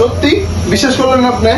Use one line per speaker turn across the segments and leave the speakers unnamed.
সত্যি? বিশ্বাস করলেন আপনি?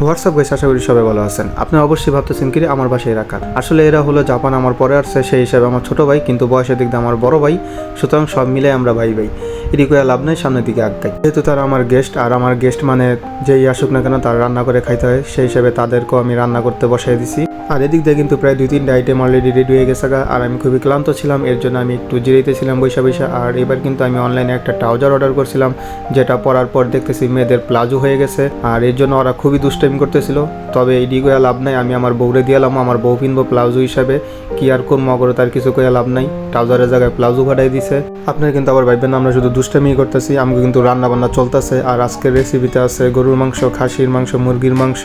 হোয়াটসঅ্যাপ গাইস আশা করি সবাই ভালো আছেন। আপনারা অবশ্যই ভাবতেছেন কি আমার বাসায় রাখা আসলে এরা হলো জাপান আমার পরে আসছে সেই হিসাবে আমার ছোট ভাই কিন্তু বয়সের দিক দিয়ে আমার বড় ভাই। সুতরাং সব মিলে আমরা ভাই ভাই। এদিকে আর লাভ নেই সামনের দিকে আগাই যেহেতু তারা আমার গেস্ট আর আমার গেস্ট মানে যেই আসুক না কেন তার রান্না করে খাইতে হয় সেই হিসাবে তাদেরকেও আমি রান্না করতে বসাই দিছি। আর এদিক দিয়ে কিন্তু প্রায় দুই তিনটা আইটেম অলরেডি রেডি হয়ে গেছে। আর আমি খুবই ক্লান্ত ছিলাম, এর জন্য আমি একটু জিরাইতে ছিলাম বৈশা বৈশা। আর এবার কিন্তু আমি অনলাইনে একটা ট্রাউজার অর্ডার করছিলাম, যেটা পরার পর দেখতেছি মেয়েদের প্লাজো হয়ে গেছে। আর এর জন্য ওরা খুবই দুষ্টাইম করতেছিল। তবে এডি কয়া লাভ নাই, আমি আমার বউরে দিয়ালাম আমার বউ কিনবো প্লাজো হিসাবে। কি আর কোন মগরে তার কিছু কয়া লাভ নাই। ট্রাউজারের জায়গায় প্লাজো ফাটাই দিছে। আপনারা কিন্তু আবার ভাববেন আমরা শুধু দুষ্টামি করতেছি, আমাকে কিন্তু রান্না বান্না চলতেছে। আর আজকের রেসিপিতে আছে গরুর মাংস, খাসির মাংস, মুরগির মাংস,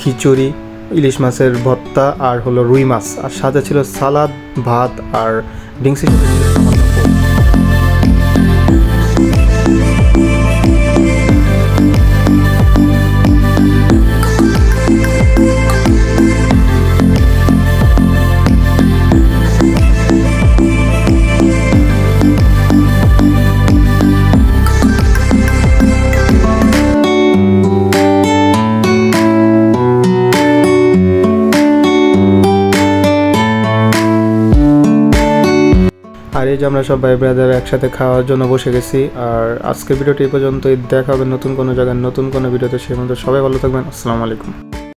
খিচুড়ি ইলিশ মাছের ভর্তা আর হলো রুই মাছ। আর সাথে ছিল সালাদ ভাত আর ডিংসি। আর এই যে আমরা সব ভাই ব্রাদার একসাথে খাওয়ার জন্য বসে গেছি, আর আজকের ভিডিওটি এই পর্যন্তই। দেখা হবে নতুন কোনো জায়গায়, নতুন কোনো ভিডিওতে। সেই মধ্যে সবাই ভালো থাকবেন। আসসালামু আলাইকুম।